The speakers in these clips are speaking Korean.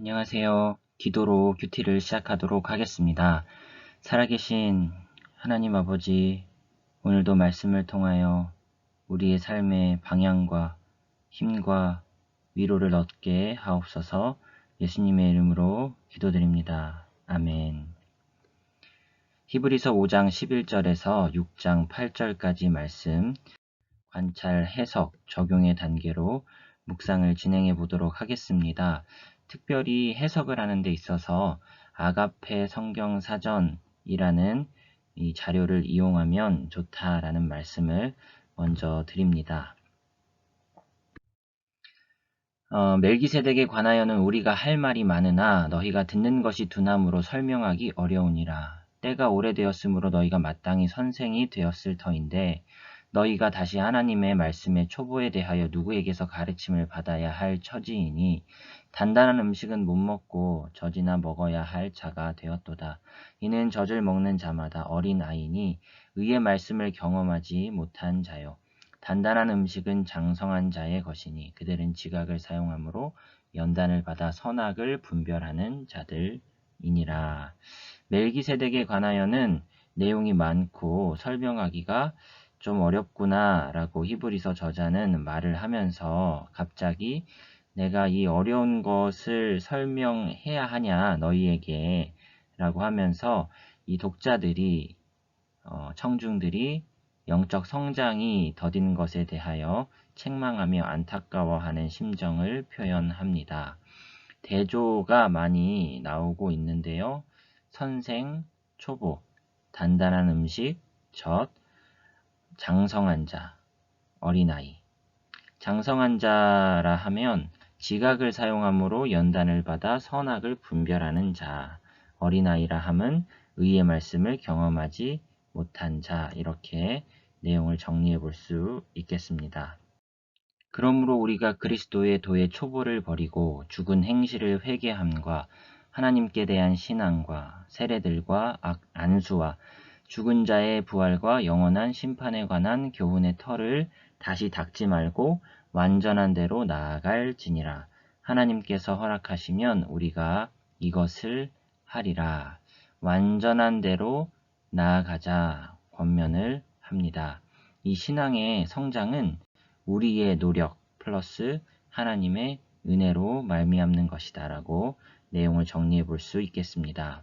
안녕하세요. 기도로 큐티를 시작하도록 하겠습니다. 살아계신 하나님 아버지, 오늘도 말씀을 통하여 우리의 삶의 방향과 힘과 위로를 얻게 하옵소서 예수님의 이름으로 기도드립니다. 아멘. 히브리서 5장 11절에서 6장 8절까지 말씀, 관찰, 해석, 적용의 단계로 묵상을 진행해 보도록 하겠습니다. 특별히 해석을 하는 데 있어서 아가페 성경 사전이라는 이 자료를 이용하면 좋다라는 말씀을 먼저 드립니다. 어, 멜기세덱에 관하여는 우리가 할 말이 많으나 너희가 듣는 것이 두나무로 설명하기 어려우니라. 때가 오래되었으므로 너희가 마땅히 선생이 되었을 터인데 너희가 다시 하나님의 말씀의 초보에 대하여 누구에게서 가르침을 받아야 할 처지이니 단단한 음식은 못 먹고 젖이나 먹어야 할 자가 되었도다. 이는 젖을 먹는 자마다 어린 아이니 의의 말씀을 경험하지 못한 자요. 단단한 음식은 장성한 자의 것이니 그들은 지각을 사용하므로 연단을 받아 선악을 분별하는 자들이니라. 멜기세덱에 관하여는 내용이 많고 설명하기가 좀 어렵구나 라고 히브리서 저자는 말을 하면서 갑자기 내가 이 어려운 것을 설명해야 하냐 너희에게 라고 하면서 이 독자들이 어, 청중들이 영적 성장이 더딘 것에 대하여 책망하며 안타까워하는 심정을 표현합니다. 대조가 많이 나오고 있는데요. 선생, 초보, 단단한 음식, 젖, 장성한 자, 어린아이. 장성한 자라 하면 지각을 사용함으로 연단을 받아 선악을 분별하는 자, 어린아이라 함은 의의 말씀을 경험하지 못한 자, 이렇게 내용을 정리해 볼 수 있겠습니다. 그러므로 우리가 그리스도의 도의 초보를 버리고 죽은 행실을 회개함과 하나님께 대한 신앙과 세례들과 안수와 죽은 자의 부활과 영원한 심판에 관한 교훈의 털을 다시 닦지 말고 완전한 대로 나아갈지니라. 하나님께서 허락하시면 우리가 이것을 하리라. 완전한 대로 나아가자 권면을 합니다. 이 신앙의 성장은 우리의 노력 플러스 하나님의 은혜로 말미암는 것이다라고 내용을 정리해 볼 수 있겠습니다.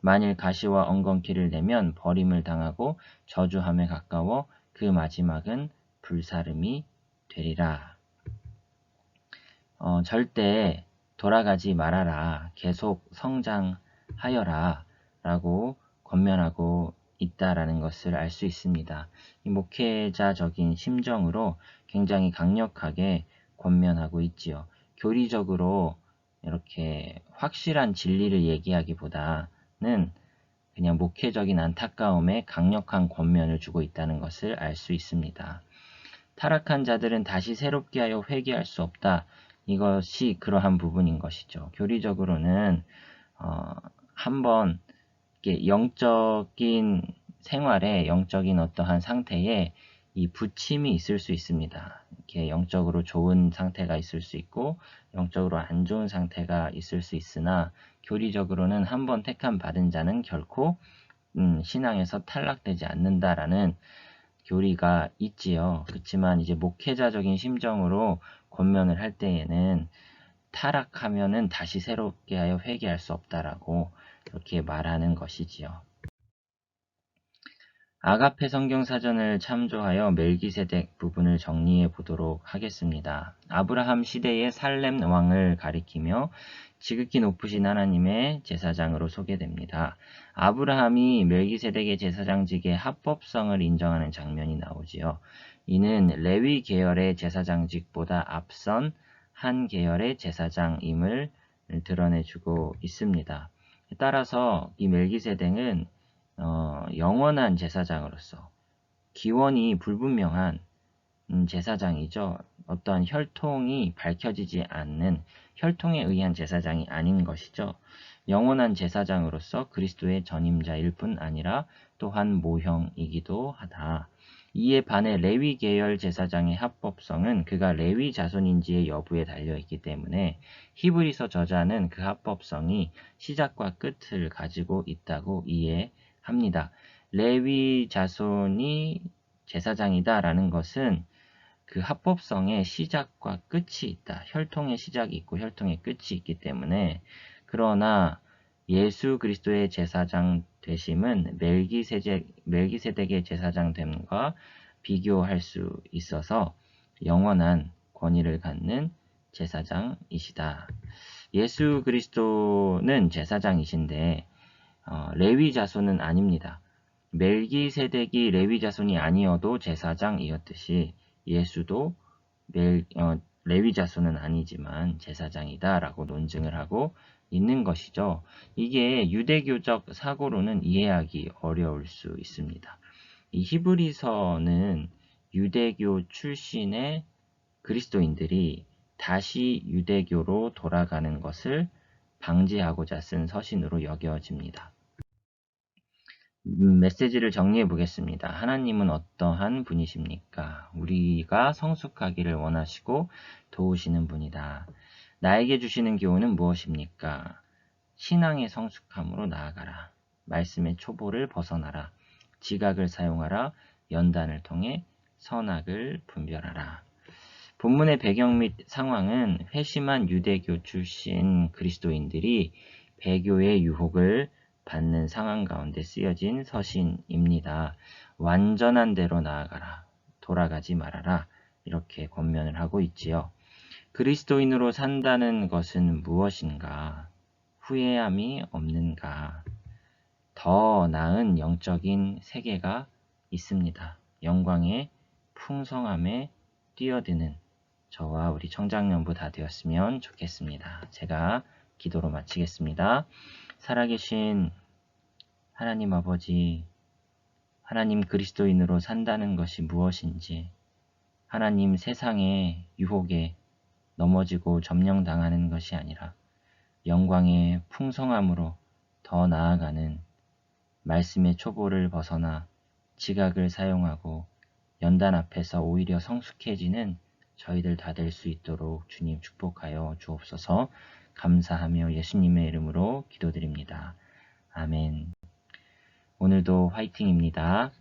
만일 가시와 엉겅퀴를 내면 버림을 당하고 저주함에 가까워 그 마지막은 불사름이 되리라. 어, 절대 돌아가지 말아라. 계속 성장하여라. 라고 권면하고 있다라는 것을 알 수 있습니다. 이 목회자적인 심정으로 굉장히 강력하게 권면하고 있지요. 교리적으로 이렇게 확실한 진리를 얘기하기보다 는 그냥 목회적인 안타까움에 강력한 권면을 주고 있다는 것을 알 수 있습니다. 타락한 자들은 다시 새롭게 하여 회개할 수 없다. 이것이 그러한 부분인 것이죠. 교리적으로는 어, 한번 영적인 생활에 영적인 어떠한 상태에 이 부침이 있을 수 있습니다. 이렇게 영적으로 좋은 상태가 있을 수 있고 영적으로 안 좋은 상태가 있을 수 있으나 교리적으로는 한 번 택함 받은 자는 결코 음, 신앙에서 탈락되지 않는다라는 교리가 있지요. 그렇지만 이제 목회자적인 심정으로 권면을 할 때에는 타락하면은 다시 새롭게 하여 회개할 수 없다라고 이렇게 말하는 것이지요. 아가페 성경사전을 참조하여 멜기세덱 부분을 정리해 보도록 하겠습니다. 아브라함 시대의 살렘 왕을 가리키며 지극히 높으신 하나님의 제사장으로 소개됩니다. 아브라함이 멜기세덱의 제사장직의 합법성을 인정하는 장면이 나오지요. 이는 레위 계열의 제사장직보다 앞선 한 계열의 제사장임을 드러내주고 있습니다. 따라서 이 멜기세덱은 어, 영원한 제사장으로서 기원이 불분명한 음, 제사장이죠. 어떠한 혈통이 밝혀지지 않는 혈통에 의한 제사장이 아닌 것이죠. 영원한 제사장으로서 그리스도의 전임자일 뿐 아니라 또한 모형이기도 하다. 이에 반해 레위 계열 제사장의 합법성은 그가 레위 자손인지의 여부에 달려 있기 때문에 히브리서 저자는 그 합법성이 시작과 끝을 가지고 있다고 이해 합니다. 레위 자손이 제사장이다라는 것은 그 합법성의 시작과 끝이 있다. 혈통의 시작이 있고 혈통의 끝이 있기 때문에 그러나 예수 그리스도의 제사장 되심은 멜기세덱, 멜기세덱의 제사장 됨과 비교할 수 있어서 영원한 권위를 갖는 제사장이시다. 예수 그리스도는 제사장이신데 어, 레위 자손은 아닙니다. 멜기세덱이 레위 자손이 아니어도 제사장이었듯이 예수도 멜, 어, 레위 자손은 아니지만 제사장이다라고 논증을 하고 있는 것이죠. 이게 유대교적 사고로는 이해하기 어려울 수 있습니다. 이 히브리서는 유대교 출신의 그리스도인들이 다시 유대교로 돌아가는 것을 방지하고자 쓴 서신으로 여겨집니다. 음, 메시지를 정리해 보겠습니다. 하나님은 어떠한 분이십니까? 우리가 성숙하기를 원하시고 도우시는 분이다. 나에게 주시는 교훈은 무엇입니까? 신앙의 성숙함으로 나아가라. 말씀의 초보를 벗어나라. 지각을 사용하라. 연단을 통해 선악을 분별하라. 본문의 배경 및 상황은 회심한 유대교 출신 그리스도인들이 배교의 유혹을 받는 상황 가운데 쓰여진 서신입니다. 완전한 대로 나아가라. 돌아가지 말아라. 이렇게 권면을 하고 있지요. 그리스도인으로 산다는 것은 무엇인가? 후회함이 없는가? 더 나은 영적인 세계가 있습니다. 영광의 풍성함에 뛰어드는 저와 우리 청장년부 다 되었으면 좋겠습니다. 제가 기도로 마치겠습니다. 살아계신 하나님 아버지, 하나님 그리스도인으로 산다는 것이 무엇인지, 하나님 세상의 유혹에 넘어지고 점령당하는 것이 아니라 영광의 풍성함으로 더 나아가는 말씀의 초보를 벗어나 지각을 사용하고 연단 앞에서 오히려 성숙해지는 저희들 다 될 수 있도록 주님 축복하여 주옵소서 감사하며 예수님의 이름으로 기도드립니다. 아멘. 오늘도 화이팅입니다.